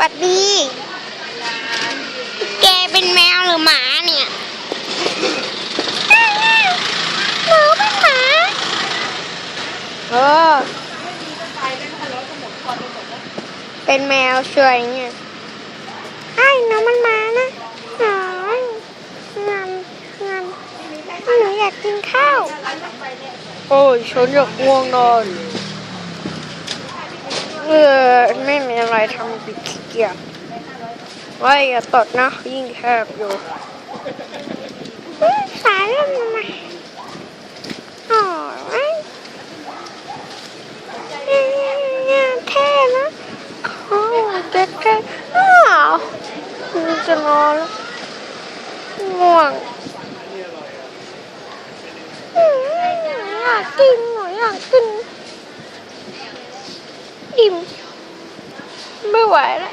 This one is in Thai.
วัสดี แกเป็นแมวหรือหมาเนี่ยหนูเป็นหมาเออเป็นแมวช่วยเนี่ยไอ้น้องมันมานะหน่อยงานงานหนูอยากกินข้าว โอ้ยฉันอยากง่วงนอนเออ ไม่มีอะไรทำปิดเกียจไว้อย่าตดนะยิ่งแคบอยู่สายเริ่มมาโอ้ยเท่นะโอ้เด็กแค่อ้าวมันจะนอนแล้วง่วงอืมอยากกินหนูอยากกินอิ่ม ไม่ไหวแล้ว